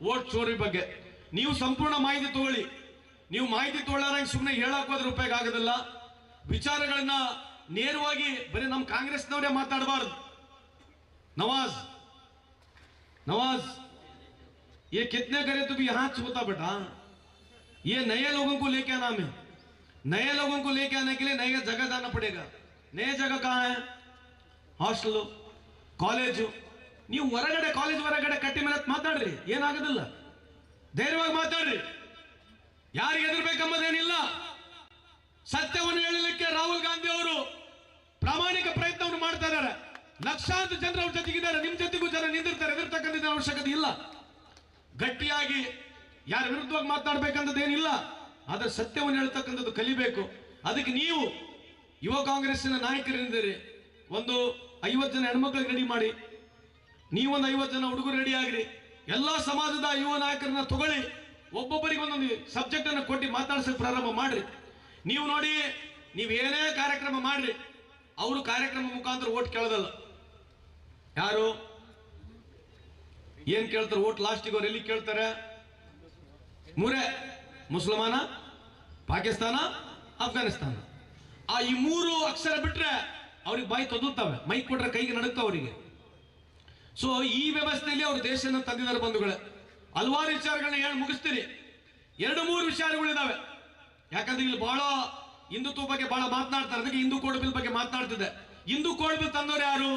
Vote ಚೋರಿ ಬಗ್ಗೆ ನೀವು ಸಂಪೂರ್ಣ ಮಾಹಿತಿ ತಗೊಳ್ಳಿ ನೀವು ಮಾಹಿತಿ ತಗೊಳ್ಳಾರಂಗೆ ಸುಮ್ಮನೆ ಹೇಳಕ್ ಹೋದ್ರೆ ಉಪಯೋಗ ಆಗೋದಿಲ್ಲ ವಿಚಾರಗಳನ್ನ ನೇರವಾಗಿ ಬರೀ ನಮ್ಮ ಕಾಂಗ್ರೆಸ್ನವರೇ ಮಾತಾಡಬಾರ್ದು नवाज नवाज ये कितने करे तो भी यहाँ छूता बेटा ये नए लोगों को लेके आना हमें नए लोगों को लेके आने के लिए नए जगह जाना पड़ेगा नए जगह कहाँ है ಹಾಸ್ಟೆಲು ಕಾಲೇಜು ನೀವು ಹೊರಗಡೆ ಕಾಲೇಜ್ ಹೊರಗಡೆ ಕಟ್ಟಿ ಮೇಲೆ ಮಾತಾಡ್ರಿ, ಏನಾಗೋದಿಲ್ಲ. ಧೈರ್ಯವಾಗಿ ಮಾತಾಡ್ರಿ. ಯಾರಿಗೆ ಹೆದರ್ಬೇಕೆಂಬುದೇನಿಲ್ಲ. ಸತ್ಯವನ್ನು ಹೇಳಲಿಕ್ಕೆ ರಾಹುಲ್ ಗಾಂಧಿ ಅವರು ಪ್ರಾಮಾಣಿಕ ಪ್ರಯತ್ನವನ್ನು ಮಾಡ್ತಾ ಇದ್ದಾರೆ. ಲಕ್ಷಾಂತರ ಜನರ ಅವ್ರ ಜೊತೆಗಿದ್ದಾರೆ. ನಿಮ್ಮ ಜೊತೆಗೂ ಜನ ನಿಂದಿರ್ತಾರೆ. ಎದುರ್ತಕ್ಕಂಥ ಅವಶ್ಯಕತೆ ಇಲ್ಲ. ಗಟ್ಟಿಯಾಗಿ ಯಾರ ವಿರುದ್ಧವಾಗಿ ಮಾತಾಡ್ಬೇಕಂತದ್ದೇನಿಲ್ಲ ಆದರೆ ಸತ್ಯವನ್ನು ಹೇಳ್ತಕ್ಕಂಥದ್ದು ಕಲಿಬೇಕು. ಅದಕ್ಕೆ ನೀವು ಯುವ ಕಾಂಗ್ರೆಸ್ಸಿನ ನಾಯಕರಿಂದಿರಿ ಒಂದು ಐವತ್ತು ಜನ ಹೆಣ್ಮಕ್ಳಿಗೆ ರೆಡಿ ಮಾಡಿ. ನೀವೊಂದು ಐವತ್ತು ಜನ ಹುಡುಗರು ರೆಡಿ ಆಗ್ರಿ. ಎಲ್ಲ ಸಮಾಜದ ಯುವ ನಾಯಕರನ್ನ ತಗೊಳ್ಳಿ. ಒಬ್ಬೊಬ್ಬರಿಗೆ ಒಂದೊಂದು ಸಬ್ಜೆಕ್ಟ್ ಅನ್ನು ಕೊಟ್ಟು ಮಾತಾಡ್ಸಕ್ ಪ್ರಾರಂಭ ಮಾಡ್ರಿ. ನೀವು ನೋಡಿ, ನೀವು ಏನೇ ಕಾರ್ಯಕ್ರಮ ಮಾಡ್ರಿ, ಅವರು ಕಾರ್ಯಕ್ರಮ ಮುಖಾಂತರ ಓಟ್ ಕೇಳೋದಲ್ಲ. ಯಾರು? ಏನ್ ಕೇಳ್ತಾರೆ? ಓಟ್ ಲಾಸ್ಟಿಗೆ ಅವ್ರು ಎಲ್ಲಿ ಕೇಳ್ತಾರೆ? ಮೂರೇ, ಮುಸಲ್ಮಾನ, ಪಾಕಿಸ್ತಾನ, ಅಫ್ಘಾನಿಸ್ತಾನ. ಆ ಈ ಮೂರು ಅಕ್ಷರ ಬಿಟ್ರೆ ಅವ್ರಿಗೆ ಬಾಯಿ ತೊದುತ್ತವೆ ಮೈಕ್ ಕೊಟ್ರೆ ಕೈಗೆ ನಡುಕ್ತಾವ ಅವರಿಗೆ. ಸೊ ಈ ವ್ಯವಸ್ಥೆಯಲ್ಲಿ ಅವರು ದೇಶನ ತಂದಿದ್ದಾರೆ ಬಂಧುಗಳೇ. ಹಲವಾರು ವಿಚಾರಗಳನ್ನ ಹೇಳಿ ಮುಗಿಸ್ತೀರಿ ಎರಡು, ಮೂರು ವಿಚಾರಗಳಿದಾವೆ. ಯಾಕಂದ್ರೆ ಇಲ್ಲಿ ಬಹಳ ಹಿಂದುತ್ವ ಬಗ್ಗೆ ಬಹಳ ಮಾತನಾಡ್ತಾರೆ. ಅದಕ್ಕೆ ಹಿಂದೂ ಕೋಡ್ ಬಿಲ್ ಬಗ್ಗೆ ಮಾತನಾಡ್ತಿದ್ದೆ. ಹಿಂದೂ ಕೋಡ್ ಬಿಲ್ ತಂದವರು ಯಾರು?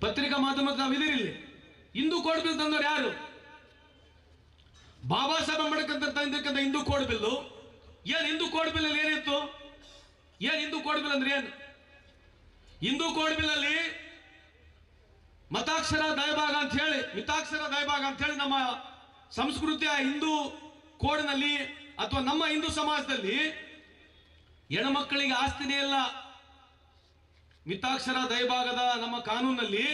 ಪತ್ರಿಕಾ ಮಾಧ್ಯಮದ ನಾವು ಇಲ್ಲಿ ಹಿಂದೂ ಕೋಡ್ ಬಿಲ್ ತಂದವರು ಯಾರು? ಬಾಬಾ ಸಾಹೇಬ್ ಅಂಬೇಡ್ಕರ್ ತಂದಿರ್ತಕ್ಕಂಥ ಹಿಂದೂ ಕೋಡ್ ಬಿಲ್ ಏನ್ ಹಿಂದೂ ಕೋಡ್ ಬಿಲ್ ಅಲ್ಲಿ ಏನಿತ್ತು? ಏನ್ ಹಿಂದೂ ಕೋಡ್ ಬಿಲ್ ಅಂದ್ರೆ ಏನು? ಹಿಂದೂ ಕೋಡ್ ಬಿಲ್ ಅಲ್ಲಿ ಮತಾಕ್ಷರ ದಯಭಾಗ ಅಂತ ಹೇಳಿ, ಮಿತಾಕ್ಷರ ದಯಭಾಗ ಅಂತ ಹೇಳಿ ನಮ್ಮ ಸಂಸ್ಕೃತಿಯ ಹಿಂದೂ ಕೋಡ್ನಲ್ಲಿ ಅಥವಾ ನಮ್ಮ ಹಿಂದೂ ಸಮಾಜದಲ್ಲಿ ಹೆಣ್ಮಕ್ಕಳಿಗೆ ಆಸ್ತಿನೇ ಇಲ್ಲ. ಮಿತಾಕ್ಷರ ದಯಭಾಗದ ನಮ್ಮ ಕಾನೂನಲ್ಲಿ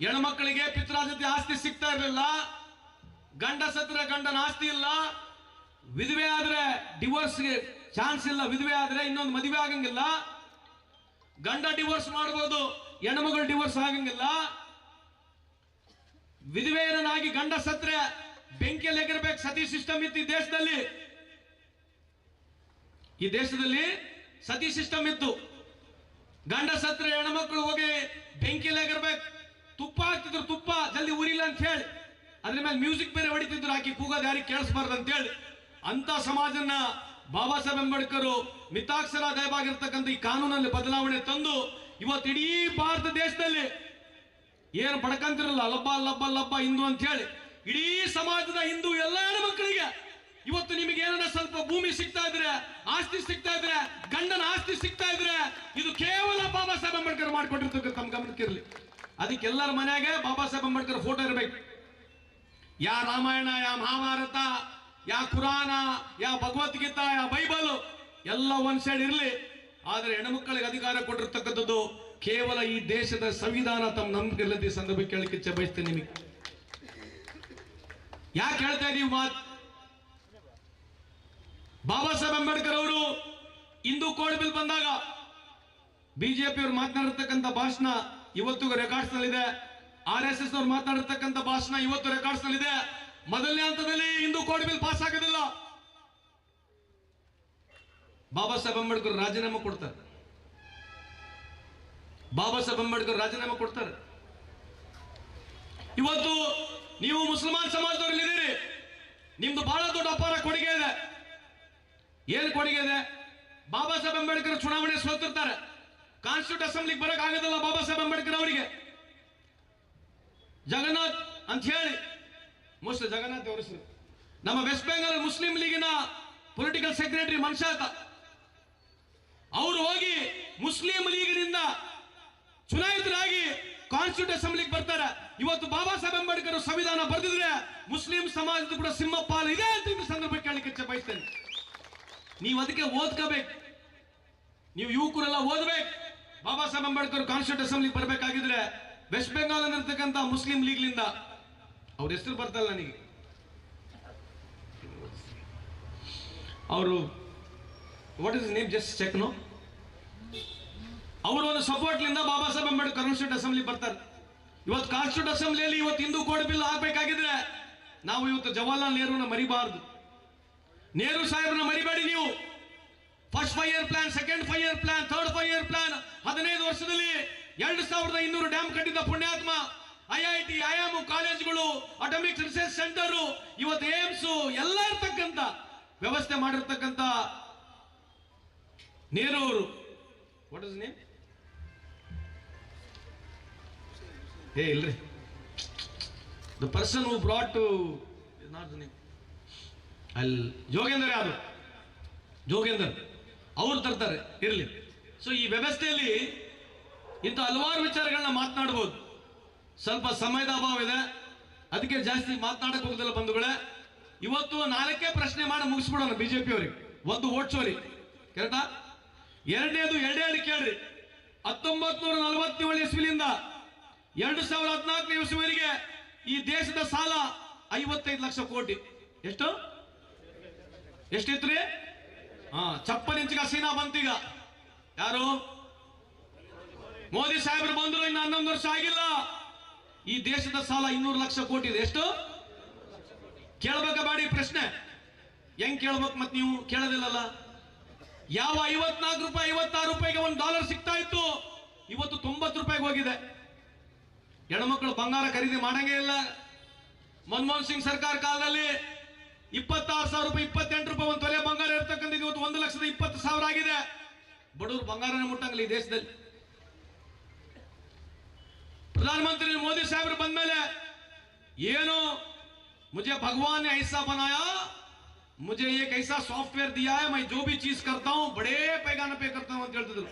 ಹೆಣ್ಮಕ್ಕಳಿಗೆ ಪಿತ್ರಾಜತೆ ಆಸ್ತಿ ಸಿಗ್ತಾ ಇರಲಿಲ್ಲ. ಗಂಡ ಸತ್ರ ಗಂಡನ ಆಸ್ತಿ ಇಲ್ಲ. ವಿಧವೆ ಆದ್ರೆ ಡಿವೋರ್ಸ್ಗೆ ಚಾನ್ಸ್ ಇಲ್ಲ. ವಿಧವೆ ಆದ್ರೆ ಇನ್ನೊಂದು ಮದುವೆ ಆಗಂಗಿಲ್ಲ. ಗಂಡ ಡಿವೋರ್ಸ್ ಮಾಡ್ಬೋದು. ಹೆಣ್ಮಗಳು ಡಿವೋರ್ಸ್ ಆಗಂಗಿಲ್ಲ. ವಿಧವೆಯನ್ನಾಗಿ ಗಂಡ ಸತ್ರೆ ಬೆಂಕಿಯಲ್ಲಿ ಸತಿ ಸಿಸ್ಟಮ್ ಇತ್ತು ಈ ದೇಶದಲ್ಲಿ. ಈ ದೇಶದಲ್ಲಿ ಸತಿ ಸಿಸ್ಟಮ್ ಇತ್ತು. ಗಂಡ ಸತ್ರೆ ಹೆಣ್ಮಕ್ಳು ಹೋಗಿ ಬೆಂಕಿಯಲ್ಲಿ ತುಪ್ಪ ಹಾಕ್ತಿದ್ರು, ತುಪ್ಪ, ಜಲ್ದಿ ಉರಿಲ್ಲ ಅಂತ ಹೇಳಿ. ಅದ್ರ ಮೇಲೆ ಮ್ಯೂಸಿಕ್ ಬೇರೆ ಹೊಡಿತಿದ್ರು. ಹಾಕಿ ಕೂಗೋದು ಯಾರಿಗೆ ಕೇಳಿಸ್ಬಾರ್ದು ಅಂತ ಹೇಳಿ. ಅಂತ ಸಮಾಜನ ಬಾಬಾ ಸಾಹೇಬ್ ಅಂಬೇಡ್ಕರ್ ಮಿತಾಕ್ಷರ ದಯವಾಗಿರ್ತಕ್ಕಂಥ ಈ ಕಾನೂನಲ್ಲಿ ಬದಲಾವಣೆ ತಂದು ಇವತ್ತು ಇಡೀ ಭಾರತ ದೇಶದಲ್ಲಿ ಏನು ಪಡ್ಕಂತಿರಲ್ಲ ಲಬ್ಬ ಲಬ್ಬ ಲಬ್ಬ ಹಿಂದೂ ಅಂತ ಹೇಳಿ, ಇಡೀ ಸಮಾಜದ ಹಿಂದೂ ಎಲ್ಲ ಮಕ್ಕಳಿಗೆ ಇವತ್ತು ನಿಮಗೆ ಏನಾರ ಸ್ವಲ್ಪ ಭೂಮಿ ಸಿಗ್ತಾ ಇದ್ರೆ, ಆಸ್ತಿ ಸಿಗ್ತಾ ಇದ್ರೆ, ಗಂಡನ ಆಸ್ತಿ ಸಿಗ್ತಾ ಇದ್ರೆ, ಇದು ಕೇವಲ ಬಾಬಾ ಸಾಹೇಬ್ ಅಂಬೇಡ್ಕರ್ ಮಾಡಿಕೊಟ್ಟಿರ್ತಕ್ಕ ತಮ್ಮ ಗಮನಕ್ಕಿರಲಿ ಅದಕ್ಕೆ ಎಲ್ಲರ ಮನೆಯಾಗೆ ಬಾಬಾ ಸಾಹೇಬ್ ಅಂಬೇಡ್ಕರ್ ಫೋಟೋ ಇರಬೇಕು. ಯಾ ರಾಮಾಯಣ, ಯಾ ಮಹಾಭಾರತ, ಯಾ ಕುರಾನ, ಯಾ ಭಗವದ್ಗೀತಾ, ಯಾ ಬೈಬಲ್, ಎಲ್ಲ ಒಂದ್ ಸೈಡ್ ಇರಲಿ. ಆದ್ರೆ ಹೆಣ್ಮಕ್ಕಳಿಗೆ ಅಧಿಕಾರ ಕೊಟ್ಟಿರ್ತಕ್ಕಂಥದ್ದು ಕೇವಲ ಈ ದೇಶದ ಸಂವಿಧಾನ ತಮ್ಮ ನಂಬಿಕೆ ಈ ಸಂದರ್ಭ ಕೇಳಲಿಕ್ಕೆ ಇಚ್ಛೆ ಬಯಸ್ತೇನೆ ನಿಮಗೆ. ಯಾಕೆ ಹೇಳ್ತಾ ಇದೀವಿ ಮಾತ್? ಬಾಬಾ ಸಾಹೇಬ್ ಅಂಬೇಡ್ಕರ್ ಅವರು ಹಿಂದೂ ಕೋಡ್ ಬಿಲ್ ಬಂದಾಗ ಬಿಜೆಪಿ ಅವರು ಮಾತನಾಡಿರ್ತಕ್ಕಂಥ ಭಾಷಣ ಇವತ್ತಿಗೂ ರೆಕಾರ್ಡ್ಸ್ ನಲ್ಲಿದೆ. ಆರ್ ಎಸ್ ಎಸ್ ಅವ್ರು ಮಾತನಾಡಿರ್ತಕ್ಕಂಥ ಭಾಷಣ ಇವತ್ತು ರೆಕಾರ್ಡ್ಸ್ ನಲ್ಲಿದೆ. ಮೊದಲನೇ ಹಂತದಲ್ಲಿ ಹಿಂದೂ ಕೋಡ್ ಬಿಲ್ ಪಾಸ್ ಆಗೋದಿಲ್ಲ. ಬಾಬಾ ಸಾಹೇಬ್ ಅಂಬೇಡ್ಕರ್ ರಾಜೀನಾಮೆ ಕೊಡ್ತಾರೆ. ಬಾಬಾ ಸಾಹೇಬ್ ಅಂಬೇಡ್ಕರ್ ರಾಜೀನಾಮೆ ಕೊಡ್ತಾರೆ. ಇವತ್ತು ನೀವು ಮುಸಲ್ಮಾನ್ ಸಮಾಜದವ್ರಲ್ಲಿ ಇದ್ದೀರಿ. ನಿಮ್ದು ಬಹಳ ದೊಡ್ಡ ಅಪಾರ ಕೊಡುಗೆ ಇದೆ. ಏನು ಕೊಡುಗೆ ಇದೆ? ಬಾಬಾ ಸಾಹೇಬ್ ಅಂಬೇಡ್ಕರ್ ಚುನಾವಣೆ ಸೋತಿರ್ತಾರೆ. ಕಾನ್ಸ್ಟಿಟ್ಯೂಟ್ ಅಸೆಂಬ್ಲಿಗೆ ಬರಕ್ ಆಗೋದಿಲ್ಲ ಬಾಬಾ ಸಾಹೇಬ್ ಅಂಬೇಡ್ಕರ್ ಅವರಿಗೆ. ಜಗನ್ನಾಥ್ ಅಂತ ಹೇಳಿ ಮೋಸ್ಟ್ ಜಗನ್ನಾಥ್ ಅವರ ನಮ್ಮ ವೆಸ್ಟ್ ಬೆಂಗಾಲ್ ಮುಸ್ಲಿಂ ಲೀಗಿನ ಪೊಲಿಟಿಕಲ್ ಸೆಕ್ರೆಟರಿ ಮನ್ಷಾತ ಅವರು ಹೋಗಿ ಮುಸ್ಲಿಂ ಲೀಗಿನಿಂದ ಚುನಾಯಿತರಾಗಿ ಕಾನ್ಸ್ಟಿಟ್ಯೂಟ್ ಅಸೆಂಬ್ಲಿಗೆ ಬರ್ತಾರೆ. ಇವತ್ತು ಬಾಬಾ ಸಾಹೇಬ್ ಅಂಬೇಡ್ಕರ್ ಸಂವಿಧಾನ ಬರೆದಿದ್ರೆ ಮುಸ್ಲಿಂ ಸಮಾಜದ ಕೂಡ ಸಿಂಹ ಪಾಲು ಇದೆ ಅಂತ ಈ ಸಂದರ್ಭ ಕೇಳಲಿಕ್ಕೆ ಬಯಸ್ತೇನೆ. ನೀವು ಅದಕ್ಕೆ ಓದ್ಕೋಬೇಕು. ನೀವು ಯುವಕರೆಲ್ಲ ಓದ್ಬೇಕು. ಬಾಬಾ ಸಾಹೇಬ್ ಅಂಬೇಡ್ಕರ್ ಕಾನ್ಸ್ಟಿಟ್ಯೂಟ್ ಅಸೆಂಬ್ಲಿಗೆ ಬರಬೇಕಾಗಿದ್ರೆ ವೆಸ್ಟ್ ಬೆಂಗಾಲ್ ಇರ್ತಕ್ಕಂಥ ಮುಸ್ಲಿಂ ಲೀಗ್ಲಿಂದ ಅವ್ರ ಹೆಸರು ಬರ್ತಲ್ಲ ನನಗೆ. ಅವರು what is name just check no ಅವರು ಒಂದು ಸಪೋರ್ಟ್ಲಿಂದ ಬಾಬಾ ಸಾಹೇಬ್ ಅಂಬೇಡ್ಕರ್ ಕಾನ್ಸ್ಟಿಟ್ಯೂಟ್ ಅಸೆಂಬ್ಲಿ ಬರ್ತಾರೆ. ಇವತ್ತು ಕಾನ್ಸ್ಟಿಟ್ಯೂಟ್ ಅಸೆಂಬ್ಲಿಯಲ್ಲಿ ಇವತ್ತು ಹಿಂದೂ ಕೋಡ್ ಬಿಲ್ ಹಾಕಬೇಕಾಗಿದ್ರೆ ನಾವು ಇವತ್ತು ಜವಾಹರ್ಲಾಲ್ ನೆಹರುನ ಮರಿಬಾರ್ದು. ನೆಹರು ಸಾಹೇಬ್ರನ್ನ ಮರಿಬೇಡಿ ನೀವು. First five year plan second five year plan third five year plan ಹದಿನೈದು ವರ್ಷದಲ್ಲಿ ಎರಡು ಸಾವಿರದ ಇನ್ನೂರು ಡ್ಯಾಮ್ ಕಟ್ಟಿದ್ದ ಪುಣ್ಯಾತ್ಮ ಐ ಐ ಟಿ ಐಎಂ ಕಾಲೇಜ್ಗಳು ಅಟಮಿಕ್ ರಿಸರ್ಚ್ ಸೆಂಟರು ಇವತ್ತು ಏಮ್ಸು ಎಲ್ಲ ಇರ್ತಕ್ಕಂಥ ವ್ಯವಸ್ಥೆ ಮಾಡಿರ್ತಕ್ಕಂಥ ನೆಹರು ಅವರು ವಾಟ್ ಇಸ್ ನೇಮ್ ಏ ಇಲ್ರಿ. The person who brought to not the name ಅಲ್ಲಿ ಯೋಗೇಂದ್ರ ಯಾರು? ಜೋಗೇಂದರ್. ಅವ್ರು ತರ್ತಾರೆ ಇರಲಿ. ಸೊ ಈ ವ್ಯವಸ್ಥೆಯಲ್ಲಿ ಇಂಥ ಹಲವಾರು ವಿಚಾರಗಳನ್ನ ಮಾತನಾಡ್ಬೋದು. ಸ್ವಲ್ಪ ಸಮಯದ ಅಭಾವ ಇದೆ. ಅದಕ್ಕೆ ಜಾಸ್ತಿ ಮಾತನಾಡಕ್ಕೆ ಹೋಗುದಿಲ್ಲ ಬಂಧುಗಳೇ. ಇವತ್ತು ನಾಲ್ಕೇ ಪ್ರಶ್ನೆ ಮಾಡಿ ಮುಗಿಸ್ಬಿಡೋಣ ಬಿಜೆಪಿ ಅವ್ರಿಗೆ ಒಂದು ಓಟ್ಸೋರಿ ಕರೆಕ್ಟಾ ಎರಡನೇದು ಎರಡೇ ಕೇಳ್ರಿ. ಹತ್ತೊಂಬತ್ ನೂರ ನಲವತ್ತೇಳು ಇಸ್ವಿಲಿಂದ ಎರಡು ಸಾವಿರದ ಹದಿನಾಲ್ಕನೇ ಇಸ್ವಿವರೆಗೆ ಈ ದೇಶದ ಸಾಲ ಐವತ್ತೈದು ಲಕ್ಷ ಕೋಟಿ. ಎಷ್ಟು? ಎಷ್ಟಿತ್ರಿ? ಹಾ ಚಪ್ಪನ್ ಇಂಚಿಗೆ ಸೀನಾ ಬಂತೀಗ. ಯಾರು? ಮೋದಿ ಸಾಹೇಬರು ಬಂದ್ರು ಇನ್ನು ಹನ್ನೊಂದು ವರ್ಷ ಆಗಿಲ್ಲ. ಈ ದೇಶದ ಸಾಲ ಇನ್ನೂರು ಲಕ್ಷ ಕೋಟಿ ಇದೆ. ಎಷ್ಟು? ಕೇಳ್ಬೇಕ ಬಾಡಿ ಪ್ರಶ್ನೆ. ಹೆಂಗ್ ಕೇಳ್ಬೇಕು ಮತ್ತೆ ನೀವು ಕೇಳೋದಿಲ್ಲಲ್ಲ? ಯಾವ ಐವತ್ನಾಲ್ಕು ರೂಪಾಯಿ, ಐವತ್ತಾರು ರೂಪಾಯಿಗೆ ಒಂದು ಡಾಲರ್ ಸಿಗ್ತಾ ಇತ್ತು? ಇವತ್ತು ತೊಂಬತ್ತು ರೂಪಾಯಿಗೆ ಹೋಗಿದೆ. ಹೆಣ್ಮಕ್ಳು ಬಂಗಾರ ಖರೀದಿ ಮಾಡಂಗೇ ಇಲ್ಲ. ಮನಮೋಹನ್ ಸಿಂಗ್ ಸರ್ಕಾರ ಕಾಲದಲ್ಲಿ ಇಪ್ಪತ್ತಾರು ಸಾವಿರ ರೂಪಾಯಿ, ಇಪ್ಪತ್ತೆಂಟು ರೂಪಾಯಿ ಒಂದು ತೊಲೆ ಬಂಗಾರ ಇರ್ತಕ್ಕಂಥ ಇವತ್ತು ಒಂದು ಲಕ್ಷದ ಇಪ್ಪತ್ತು ಸಾವಿರ ಆಗಿದೆ. ಬಡವರು ಬಂಗಾರನೇ ಮುಟ್ಟಂಗಿಲ್ಲ ಈ ದೇಶದಲ್ಲಿ. ಪ್ರಧಾನಮಂತ್ರಿ ಮೋದಿ ಸಾಹೇಬ್ರು ಬಂದ ಮೇಲೆ ಏನು? ಮುಜೆ ಭಗವಾನ್ ಐಸಾ ಬನಾಯ मुझे एक ऐसा सॉफ्टवेयर दिया है मैं जो भी चीज करता हूं बड़े पैगाने पे करता हूं ಅಂತ ಹೇಳ್ತಿದ್ರು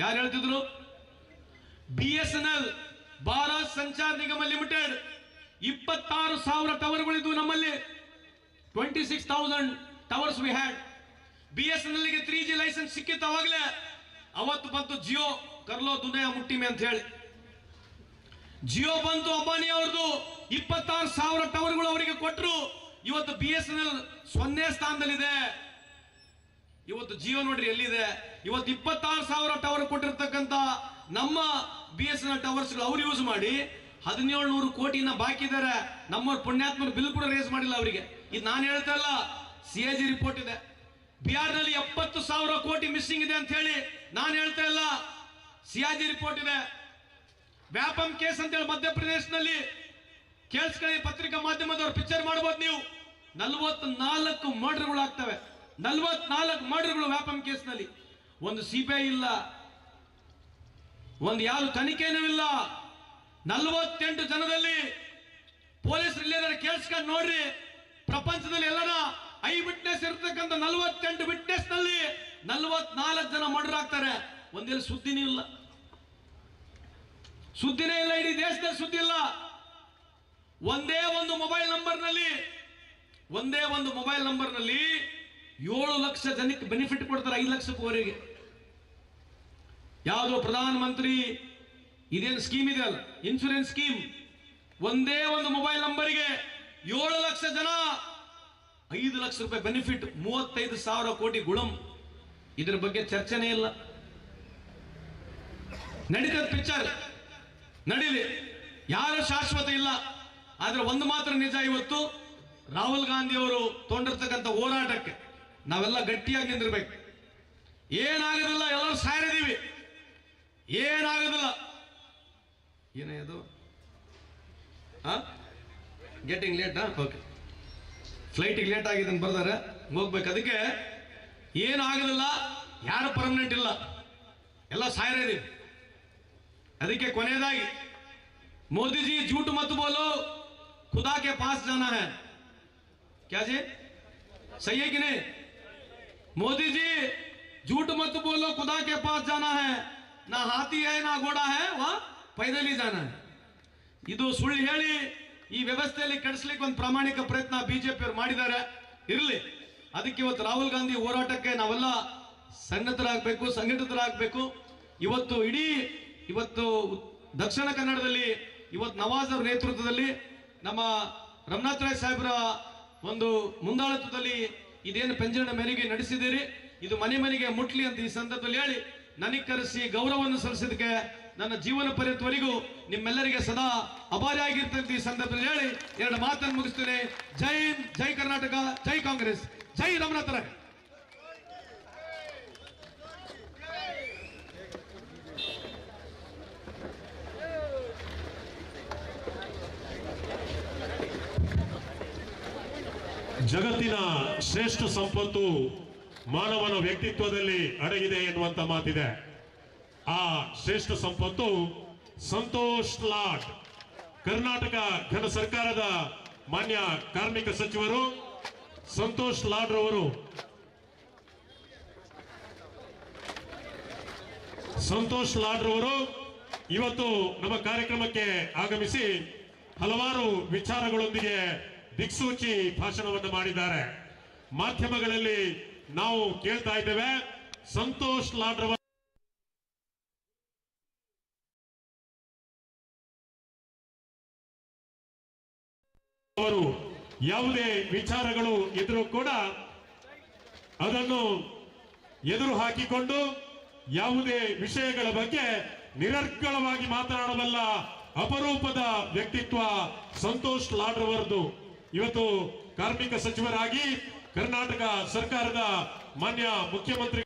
ಯಾರು ಹೇಳ್ತಿದ್ರು B S N L Bharat Sanchar Nigam limited ಇಪ್ಪತ್ತಾರು ಸಾವಿರ ಟವರ್ಗಳಿದ್ವು ನಮ್ಮಲ್ಲಿ twenty six thousand towers we had B S N ಎಲ್ಗೆ three G license ಸಿಕ್ಕಿತ್ತು ಅವಾಗಲೇ ಅವತ್ತು ಬಂತು ಜಿಯೋ ಕರ್ಲೋ ದುನಿಯಾ ಮುಟ್ಟಿಮೆ ಅಂತ ಹೇಳಿ ಜಿಯೋ ಬಂತು ಅಂಬಾನಿ ಅವ್ರದ್ದು ಇಪ್ಪತ್ತಾರು ಸಾವಿರ ಟವರ್ಗಳು ಅವರಿಗೆ ಕೊಟ್ಟರು ಇವತ್ತು ಬಿ ಎಸ್ ಎನ್ ಎಲ್ ಸೊನ್ನೆ ಸ್ಥಾನದಲ್ಲಿದೆ. ಇವತ್ತು ಜಿಯೋ ನೋಡ್ರಿ ಎಲ್ಲಿದೆ? ಇವತ್ತು ಇಪ್ಪತ್ತಾರು ಸಾವಿರ ಟವರ್ ಕೊಟ್ಟಿರ್ತಕ್ಕಂಥ ನಮ್ಮ B S N L towers ಅವ್ರು ಯೂಸ್ ಮಾಡಿ ಹದಿನೇಳು ನೂರು ಕೋಟಿನ ಬಾಕಿ ನಮ್ಮವ್ರ ಪುಣ್ಯಾತ್ಮನ ಬಿಲ್ ಕೂಡ ರೇಸ್ ಮಾಡಿಲ್ಲ ಅವರಿಗೆ. ಇದು ನಾನು ಹೇಳ್ತಾ ಇಲ್ಲ ಸಿ ಎ ಜಿ ರಿಪೋರ್ಟ್ ಇದೆ. ಬಿಹಾರ್ನಲ್ಲಿ ಎಪ್ಪತ್ತು ಸಾವಿರ ಕೋಟಿ ಮಿಸ್ಸಿಂಗ್ ಇದೆ ಅಂತ ಹೇಳಿ ನಾನು ಹೇಳ್ತಾ ಇಲ್ಲ ಸಿಯಾಜಿ ರಿಪೋರ್ಟ್ ಇದೆ. ವ್ಯಾಪಂ ಕೇಸ್ ಅಂತೇಳಿ ಮಧ್ಯಪ್ರದೇಶದಲ್ಲಿ ಕೇಳಿಸ್ಕೊಳ್ಳಿ, ಪತ್ರಿಕಾ ಮಾಧ್ಯಮದವ್ರು ಪಿಕ್ಚರ್ ಮಾಡಬಹುದು ನೀವು. ನಲ್ವತ್ನಾಲ್ಕು ಮರ್ಡರ್ಗಳು ಆಗ್ತವೆ. ನಲ್ವತ್ನಾಲ್ಕು ಮರ್ಡರ್ಗಳು ವ್ಯಾಪಂ ಕೇಸ್ನಲ್ಲಿ ಒಂದು ಸಿಬಿಐ ಇಲ್ಲ. ಒಂದು ಯಾರು ತನಿಖೆನೂ ಇಲ್ಲ. ನಲ್ವತ್ತೆಂಟು ಜನದಲ್ಲಿ ಪೊಲೀಸರು ರಿಲೇಟರ್ ಕೇಳಿಸ್ಕೊಂಡು ನೋಡ್ರಿ. ಪ್ರಪಂಚದಲ್ಲಿ ಎಲ್ಲರ ಐ ವಿಟ್ನೆಸ್ ಇರ್ತಕ್ಕಂಥ ನಲವತ್ತೆಂಟು ವಿಟ್ನೆಸ್ನಲ್ಲಿ ನಲ್ವತ್ನಾಲ್ಕು ಜನ ಮರ್ಡರ್ ಆಗ್ತಾರೆ. ಒಂದೆಲ್ಲಿ ಸುದ್ದಿನೂ ಇಲ್ಲ. ಸುದ್ದಿನೇ ಇಲ್ಲ, ಇಡೀ ದೇಶದಲ್ಲಿ ಸುದ್ದಿ ಇಲ್ಲ. ಒಂದೇ ಒಂದು ಮೊಬೈಲ್ ನಂಬರ್ನಲ್ಲಿ, ಒಂದೇ ಒಂದು ಮೊಬೈಲ್ ನಂಬರ್ನಲ್ಲಿ ಏಳು ಲಕ್ಷ ಜನಕ್ಕೆ ಬೆನಿಫಿಟ್ ಕೊಡ್ತಾರೆ ಐದು ಲಕ್ಷಕ್ಕೂವರೆಗೆ. ಯಾವುದೋ ಪ್ರಧಾನ ಮಂತ್ರಿ, ಇದೇನು ಸ್ಕೀಮ್ ಇದೆ ಅಲ್ಲ ಇನ್ಶೂರೆನ್ಸ್ ಸ್ಕೀಮ್ ಒಂದೇ ಒಂದು ಮೊಬೈಲ್ ನಂಬರಿಗೆ ಏಳು ಲಕ್ಷ ಜನ ಐದು ಲಕ್ಷ ರೂಪಾಯಿ ಬೆನಿಫಿಟ್ ಮೂವತ್ತೈದು ಸಾವಿರ ಕೋಟಿ ಗುಣಂ. ಇದ್ರ ಬಗ್ಗೆ ಚರ್ಚೆನೇ ಇಲ್ಲ. ನಡೀತದ ಪಿಕ್ಚರ್ ನಡೀಲಿ. ಯಾರು ಶಾಶ್ವತ ಇಲ್ಲ. ಆದರೆ ಒಂದು ಮಾತ್ರ ನಿಜ ಇವತ್ತು, ರಾಹುಲ್ ಗಾಂಧಿ ಅವರು ತೊಂಡಿರ್ತಕ್ಕಂಥ ಹೋರಾಟಕ್ಕೆ ನಾವೆಲ್ಲ ಗಟ್ಟಿಯಾಗಿ ನಿಂದಿರ್ಬೇಕು. ಏನಾಗೋದಿಲ್ಲ, ಎಲ್ಲರೂ ಸಾರಿದೀವಿ. ಏನಾಗೋದಿಲ್ಲ. ಏನೇ ಅದು? ಗೆಟಿಂಗ್ ಲೇಟ್ ಓಕೆ ಫ್ಲೈಟಿಗೆ ಲೇಟ್ ಆಗಿದೆ ಬರ್ತಾರೆ ಹೋಗ್ಬೇಕು. ಅದಕ್ಕೆ ಏನಾಗೋದಿಲ್ಲ, ಯಾರು ಪರ್ಮನೆಂಟ್ ಇಲ್ಲ. ಎಲ್ಲ ಸಾಯರಿದ್ದೀವಿ ಅದಕ್ಕೆ ಕೊನೆಯದಾಗಿ, ಮೋದಿಜಿ, ಜೂಟು ಮತ್ತು ಬೋಲು. खुदा के पास जाना है क्या जी सही है कि नहीं मोदी जी झूठ मत बोलो खुदा के पास जाना है ना हाथी है ना घोड़ा है वह पैदल ही जाना है ಇದು ಸುಳ್ಳು ಹೇಳಿ ಈ ವ್ಯವಸ್ಥೆಯಲ್ಲಿ ಕೆಡಿಸ್ಲಿಕ್ಕೆ ಒಂದು ಪ್ರಾಮಾಣಿಕ ಪ್ರಯತ್ನ ಬಿಜೆಪಿ ಅವರು ಮಾಡಿದ್ದಾರೆ ಇರಲಿ ಅದಕ್ಕೆ ಇವತ್ತು ರಾಹುಲ್ ಗಾಂಧಿ ಹೋರಾಟಕ್ಕೆ ನಾವೆಲ್ಲ ಸನ್ನದ್ಧರಾಗಬೇಕು ಸಂಘಟಿತರಾಗಬೇಕು ಇವತ್ತು ಇಡೀ ಇವತ್ತು ದಕ್ಷಿಣ ಕನ್ನಡದಲ್ಲಿ ಇವತ್ತು ನವಾಜ್ ಅವರ ನೇತೃತ್ವದಲ್ಲಿ ನಮ್ಮ ರಮನಾಥ್ ರಾಯ್ ಸಾಹೇಬರ ಒಂದು ಮುಂದಾಳತ್ವದಲ್ಲಿ ಇದೇನು ಪಂಜರಣ ಮೆರಿಗೆ ನಡೆಸಿದಿರಿ ಇದು ಮನೆ ಮನೆಗೆ ಮುಟ್ಲಿ ಅಂತ ಈ ಸಂದರ್ಭದಲ್ಲಿ ಹೇಳಿ ನನಗೆ ಕರೆಸಿ ಗೌರವವನ್ನು ಸಲ್ಲಿಸಿದಕ್ಕೆ ನನ್ನ ಜೀವನ ಪರ್ಯಂತವರೆಗೂ ನಿಮ್ಮೆಲ್ಲರಿಗೆ ಸದಾ ಅಭಾರಿಯಾಗಿರ್ತಂತ ಈ ಸಂದರ್ಭದಲ್ಲಿ ಹೇಳಿ ಎರಡು ಮಾತನ್ನು ಮುಗಿಸ್ತೇನೆ. ಜೈ ಜೈ ಕರ್ನಾಟಕ, ಜೈ ಕಾಂಗ್ರೆಸ್, ಜೈ ರಮನಾಥ ಜಗತ್ತಿನ ಶ್ರೇಷ್ಠ ಸಂಪತ್ತು ಮಾನವನ ವ್ಯಕ್ತಿತ್ವದಲ್ಲಿ ಅಡಗಿದೆ ಎನ್ನುವಂತ ಮಾತಿದೆ. ಆ ಶ್ರೇಷ್ಠ ಸಂಪತ್ತು ಸಂತೋಷ್ ಲಾಡ್, ಕರ್ನಾಟಕ ಘನ ಸರ್ಕಾರದ ಮಾನ್ಯ ಕಾರ್ಮಿಕ ಸಚಿವರು ಸಂತೋಷ್ ಲಾಡ್ ರವರು. ಸಂತೋಷ್ ಲಾಡ್ ರವರು ಇವತ್ತು ನಮ್ಮ ಕಾರ್ಯಕ್ರಮಕ್ಕೆ ಆಗಮಿಸಿ ಹಲವಾರು ವಿಚಾರಗಳೊಂದಿಗೆ ದಿಕ್ಸೂಚಿ ಭಾಷಣವನ್ನು ಮಾಡಿದ್ದಾರೆ. ಮಾಧ್ಯಮಗಳಲ್ಲಿ ನಾವು ಕೇಳ್ತಾ ಇದ್ದೇವೆ. ಸಂತೋಷ್ ಲಾಡ್ ಅವರು ಯಾವುದೇ ವಿಚಾರಗಳು ಇದ್ರೂ ಕೂಡ ಅದನ್ನು ಎದುರು ಹಾಕಿಕೊಂಡು ಯಾವುದೇ ವಿಷಯಗಳ ಬಗ್ಗೆ ನಿರರ್ಗಳವಾಗಿ ಮಾತನಾಡಬಲ್ಲ ಅಪರೂಪದ ವ್ಯಕ್ತಿತ್ವ ಸಂತೋಷ್ ಲಾಡ್ರವರದು ಇವತ್ತು ಕಾರ್ಮಿಕ ಸಚಿವರಾಗಿ ಕರ್ನಾಟಕ ಸರ್ಕಾರದ ಮಾನ್ಯ ಮುಖ್ಯಮಂತ್ರಿ